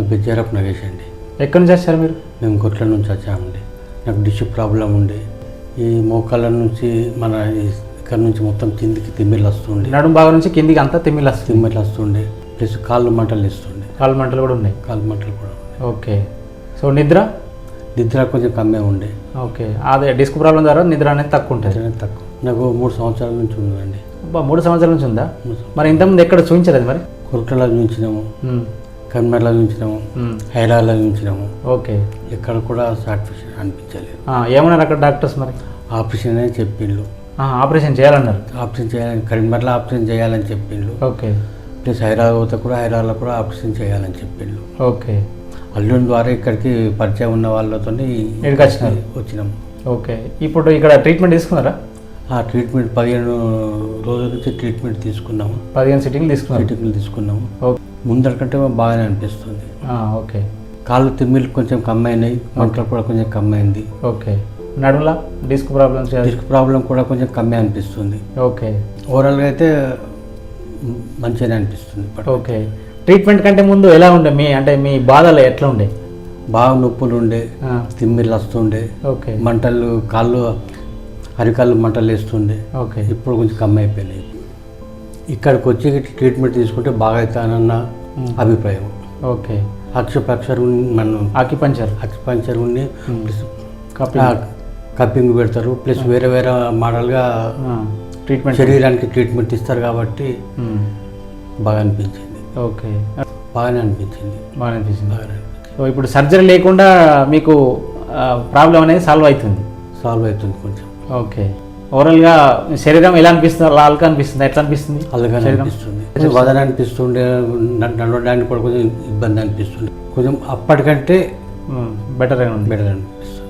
బెజ్జారపు నగేష్ అండి. ఎక్కడి నుంచి వచ్చారు మీరు? మేము గొట్ల నుంచి వచ్చామండి. నాకు డిష్ ప్రాబ్లం ఉండే. ఈ మోకాళ్ళ నుంచి మన ఇక్కడ నుంచి మొత్తం కిందికి తిమ్మిర్లు వస్తుండే. నడుం భాగం నుంచి కిందికి అంతా తిమ్మిలు వస్తుంది తిమ్మిర్లు వస్తుండే. ప్లస్ కాళ్ళు మంటలు ఇస్తుండే కాలు మంటలు కూడా ఉన్నాయి? కాళ్ళు మంటలు కూడా ఓకే. సో నిద్ర? నిద్ర కొంచెం కమ్మే ఉండే. ఓకే. అదే డిస్క్ ప్రాబ్లం ద్వారా నిద్ర అనేది తక్కువ ఉంటుంది. తక్కువ. నాకు మూడు సంవత్సరాల నుంచి ఉందండి. మూడు సంవత్సరాల నుంచి ఉందా. మరి ఇంతకుముందు ఎక్కడ చూపించలేదు మరి? కొరటలో చూపించినాము. కన్నడలో చూపించినాము హైదరాబాద్లో చూపించినాము ఓకే. ఎక్కడ కూడా సాటిస్ఫాక్షన్ అనిపించలేదు. ఏమన్నారు అక్కడ డాక్టర్స్ మరి? ఆపరేషన్ అని చెప్పిండ్రు. ఆ, ఆపరేషన్ చేయాలన్నారు. ఆపరేషన్ చేయాలని కరీంనగర్లో ఆపరేషన్ చేయాలని చెప్పిండ్రు. ఓకే. ప్లస్ హైదరాబాద్ కూడా హైదరాబాద్లో కూడా ఆపరేషన్ చేయాలని చెప్పిండ్రు. ఓకే. అల్లుని ద్వారా ఇక్కడికి పరిచయం ఉన్న వాళ్ళతో ఇక్కడికి వచ్చినారు. వచ్చినాము ఓకే. ఇప్పుడు ఇక్కడ ట్రీట్మెంట్ తీసుకున్నారా? ఆ ట్రీట్మెంట్ పదిహేను రోజుల నుంచి ట్రీట్మెంట్ తీసుకున్నాము. పదిహేను సిట్టింగ్లు తీసుకున్నారు. ట్రీట్మెంట్ తీసుకున్నాము. ఓకే. ముందరకంటే బాగానే అనిపిస్తుంది. ఓకే. కాళ్ళు తిమ్మిళ్ళు కొంచెం కమ్మైనాయి మంటలు కూడా కొంచెం కమ్మైంది ఓకే. నడుములా డిస్క్ ప్రాబ్లమ్స్ డిస్క్ ప్రాబ్లం కూడా కొంచెం కమ్మే అనిపిస్తుంది. ఓకే. ఓవరాల్గా అయితే మంచిగానే అనిపిస్తుంది. ఓకే. ట్రీట్మెంట్ కంటే ముందు ఎలా ఉండే మీ అంటే మీ బాధలు ఎట్లా ఉండే? బాగా నొప్పులు ఉండే తిమ్మిర్లు వస్తుండే ఓకే. మంటలు కాళ్ళు అరికాళ్ళు మంటలు వేస్తుండే. ఓకే. ఇప్పుడు కొంచెం కమ్మి అయిపోయినాయి ఇక్కడికి వచ్చి ట్రీట్మెంట్ తీసుకుంటే బాగా అవుతానన్న అభిప్రాయం. ఓకే. అక్షపక్షర్ మనం ఆకిపంచర్ అక్షపంచర్ ఉండి కప్పింగ్ పెడతారు. ప్లస్ వేరే వేరే మోడల్గా ట్రీట్మెంట్ శరీరానికి ట్రీట్మెంట్ ఇస్తారు కాబట్టి బాగా అనిపించింది. ఓకే. బాగానే అనిపించింది. బాగా అనిపించింది. సో ఇప్పుడు సర్జరీ లేకుండా మీకు ప్రాబ్లం అనేది సాల్వ్ అవుతుంది. సాల్వ్ అవుతుంది కొంచెం. ఓకే. ఓవరాల్గా శరీరం ఎలా అనిపిస్తుంది? అలా అల్కా అనిపిస్తుంది? ఎట్లా అనిపిస్తుంది? అలాగే శరీరం? అనిపిస్తుంది. కొంచెం వదన అనిపిస్తుండే నడవడానికి కూడా కొంచెం ఇబ్బంది అనిపిస్తుంది కొంచెం అప్పటికంటే బెటర్ బెటర్ అనిపిస్తుంది.